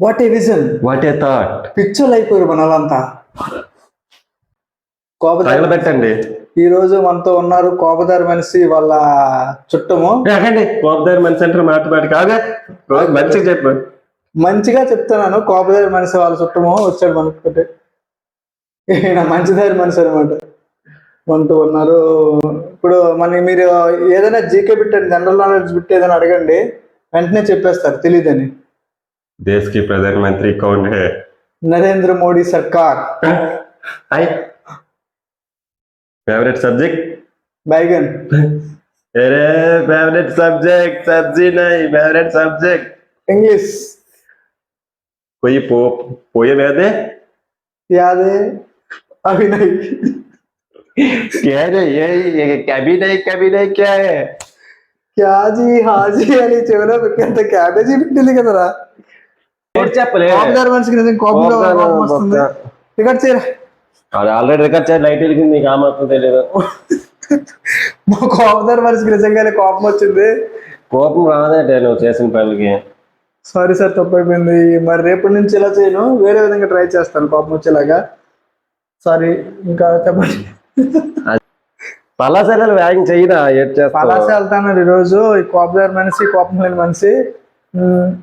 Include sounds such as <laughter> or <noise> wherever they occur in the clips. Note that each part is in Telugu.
What a vision what a thought పిక్చర్లు అయిపోయారు మన వాళ్ళంతా. కోపదారి తగలబెట్టండి. ఈ రోజు మనతో ఉన్నారు కోపదారి మనిషి వాళ్ళ చుట్టము. కోపదారి మనిషి అంటారు మాట మాట కాగా మంచిగా చెప్పు. మంచిగా చెప్తున్నాను. కోపదారి మనిషి వాళ్ళ చుట్టము వచ్చాడు మనకుంటే ఈయన మంచిదారి మనిషి అనమాట మనతో ఉన్నారు. ఇప్పుడు మన మీరు ఏదైనా జీకే బిట్ అని జనరల్ నాలెడ్జ్ బిట్ ఏదైనా అడగండి. వెంటనే చెప్పేస్తారు. తెలియదని. देश की प्रधानमंत्री कौन है? नरेंद्र मोदी सरकार। आई। फेवरेट सब्जेक्ट बैगन। अरे फेवरेट सब्जेक्ट सब्ज़ी नहीं फेवरेट सब्जेक्ट इंग्लिश कोई पो पोएम याद है? याद है। अभी नहीं। क्या है ये, ये क्या भी नहीं क्या भी नहीं क्या है? क्या जी हाँ जी अली चेवरा बिकने तो क्या है? जी बिल्ली का तरह టికెట్ చేయరా? అది ఆల్రెడీ రికార్డ్ చేయాలి లైట్ వెలిగింది నీకు ఆ మాత్రం తెలియదు <laughs> మా కోపదారి మనిషికి నిజంగానే కోపం వచ్చింది. కోపం రాదంటే నువ్వు చేసిన పనులకి. సారీ సార్ తప్పైపోయింది. మరి రేపటి నుంచి ఇలా చేయను? వేరే విధంగా ట్రై చేస్తాను కోపం వచ్చేలాగా. సారీ ఇంకా చెప్పండి. పలాసలు వ్యాగింగ్ చేయదా పలాస వెళ్తాను ఈరోజు ఈ కోపదారి మనిషి కోపం లేని మనిషి.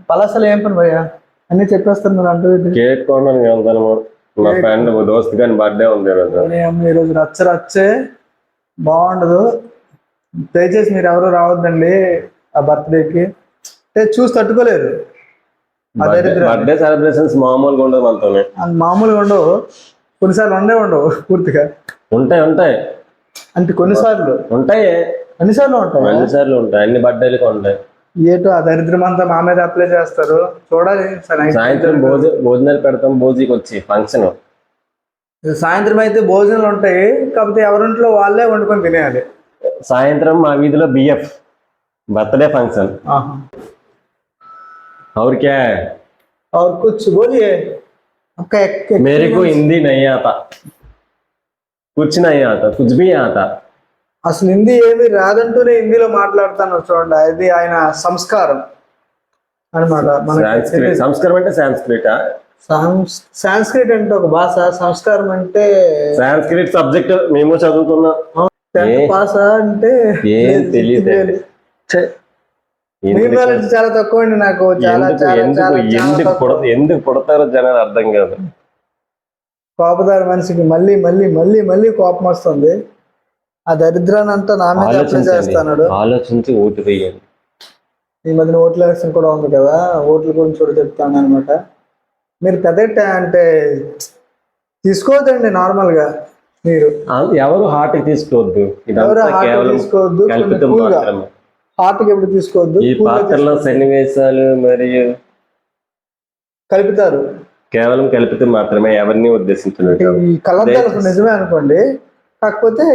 పలాసలు ఏం పని భయ్యా? అన్ని చెప్పేస్తాను మీరు అంటూ కేక్ వెళ్తాను మా ఫ్రెండ్ దోస్త్ గాని బర్త్డే ఉంది ఈరోజు. ఈరోజు రచ్చ రచ్చే బాగుండదు. దయచేసి మీరు ఎవరు రావద్దండి ఆ బర్త్డేకి అంటే చూసి తట్టుకోలేరు. బర్త్డే సెలబ్రేషన్స్ మామూలుగా ఉండదు మనతోనే. మామూలుగా ఉండవు. కొన్నిసార్లు ఉండే ఉండవు పూర్తిగా. ఉంటాయి ఉంటాయి. అంటే కొన్నిసార్లు. ఉంటాయి. అన్నిసార్లు ఉంటాయి? అన్ని సార్లు ఉంటాయి. అన్ని బర్త్డేలకు ఉంటాయి. ఏటో ఆ దరిద్రం అంతా మా మీద అప్లై చేస్తారు చూడాలి సరే సాయంత్రం భోజ భోజనాలు పెడతాం భోజీకి వచ్చి ఫంక్షన్ సాయంత్రం అయితే భోజనాలు ఉంటాయి కాకపోతే ఎవరింట్లో వాళ్ళే వండుకొని తినేయాలి సాయంత్రం మా వీధిలో బిఎఫ్ బర్త్డే ఫంక్షన్ ఆహా. और क्या है और कुछ बोलिए आपका एक- मेरे को हिंदी नहीं आता कुछ नहीं आता कुछ भी आता అసలు హిందీ ఏమి రాదంటూనే హిందీలో మాట్లాడతాను చూడండి. అది ఆయన సంస్కారం అనమాట సంస్కారం అంటే సాంస్క్రిట్? సాంస్క్రిట్ అంటే ఒక భాష సంస్కారం అంటే సాంస్క్రిట్ సబ్జెక్ట్ మేము చదువుకున్నాం పాస్ అంటే నాలెడ్జ్ చాలా తక్కువ అండి నాకు. ఎందుకు పుడతారో జనాలు అర్థం కాదు. కోపదారి మనిషికి మళ్ళీ మళ్ళీ మళ్ళీ మళ్ళీ కోపం వస్తుంది. ఆ దరిద్రాన్ని అంతా నా మీద అప్లై చేస్తున్నాడు ఆలోచించి ఓటు వేయండి. ఈ మధ్యన ఓట్ల ఎలక్షన్ కూడా ఉంది కదా ఓట్ల గురించి కూడా చెప్తాను అనమాట మీరు పెద్ద అంటే తీసుకోవద్దండి నార్మల్గా మీరు ఎవరు హార్ట్ తీసుకోవద్దు. తీసుకోవద్దు హార్ట్కి ఎప్పుడు తీసుకోవద్దు ఈ పాత్రలో. సన్నివేశాలు మరియు కలుపుతారు. కేవలం కల్పితం మాత్రమే ఎవరిని ఉద్దేశించినట్టు ఈ నిజమే అనుకోండి కాకపోతే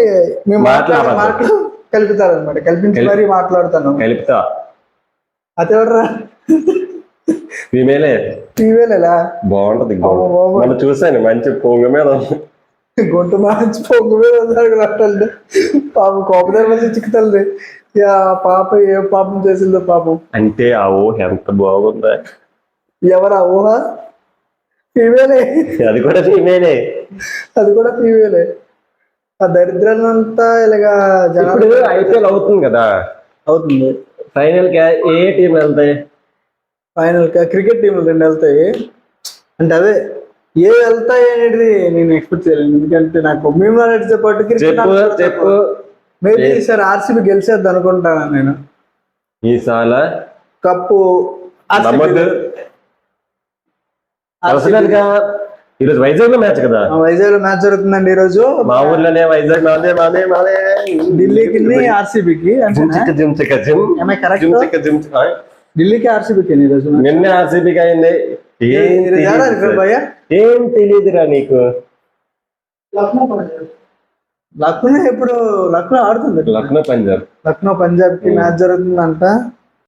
మేము మాట్లాడే. మాటలు కలుపుతారు అనమాట కల్పించి కల్- మరీ మాట్లాడుతాను. కలుపుతా. అదెవర్రా ఫీమేలే ఎలా బాగుంటది. మనం చూసాను మంచి పొంగ మీద. గొంతు మార్చి పొంగు మీద కట్టండి పాపం కోపదారి మంది చిక్కుతుంది. యా పాప ఏ పాపం చేసిందో పాపం. అంటే ఆ ఊహ ఎంత బాగుందా. ఎవరా ఊహ? ఫీమేలే అది కూడా ఫీమేలే అది కూడా ఫీమేలే ఆ దరిద్రాన్ని అంతా ఇలాగా ఇప్పుడు జనాలు ఐపీఎల్ అవుతుంది కదా. అవుతుంది. ఫైనల్కి ఏ టీం వెళ్తాయి? ఫైనల్ క్రికెట్ టీంలు రెండు వెళ్తాయి. అంటే అదే ఏ వెళ్తాయి అనేది నేను ఎక్స్పెక్ట్ చేయలేను ఎందుకంటే నాకు మేము నాలెడ్జ్ పాటు చెప్పు చెప్పు. మేబీ ఈసారి ఆర్సీబీ గెలిచేద్ది అనుకుంటాను నేను. ఈసాల కప్పు ఈరోజు వైజాగ్లో మ్యాచ్ కదా? వైజాగ్లో మ్యాచ్ జరుగుతుందండి ఈ రోజు మా ఊర్లోనే వైజాగ్ మాదే మాదే మాదే. ఢిల్లీకి ఆర్సీబీకి జిమ్ చిక్క జిమ్ జిమ్. చిక్క జిమ్? ఢిల్లీకి ఆర్సీబీకి ఈ రోజు నిన్న ఆర్సీబీకి అయింది. ఏం ఈ రోజు తెలియదురా నీకు? లక్నో ఎప్పుడు? లక్నో ఆడుతుంది. లక్నో పంజాబ్. లక్నో పంజాబ్కి మ్యాచ్ జరుగుతుందంట.